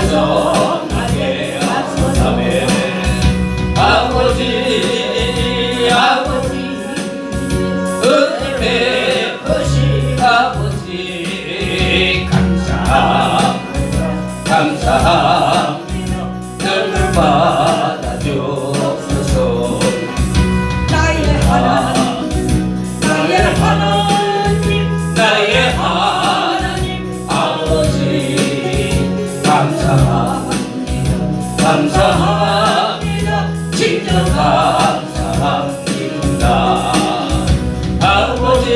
찬송하게 하소서에 감사합니다. 감사합니다. 진정 감사합니다. 아버지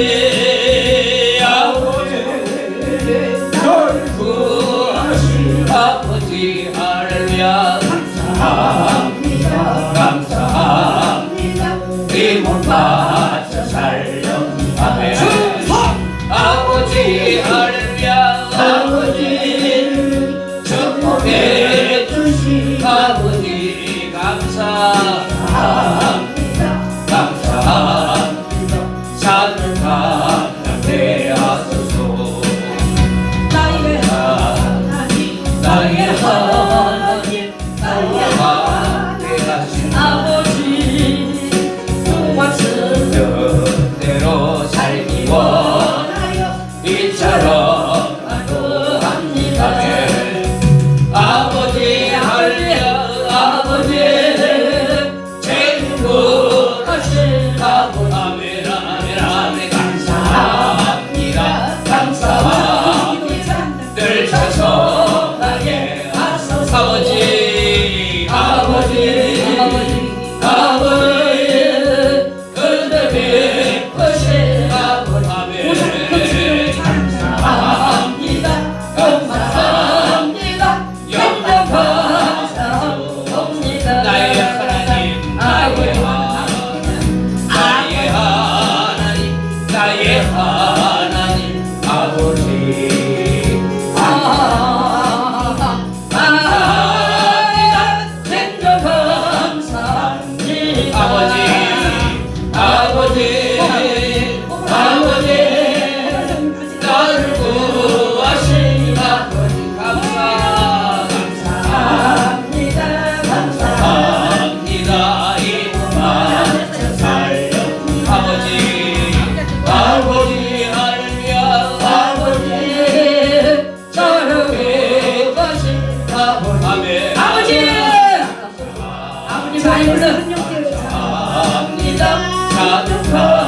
아버지 널 구하신 아버지 할려 감사합니다. 감사합니다. 이몸 합니다. 합니다. 합니다. 합니다.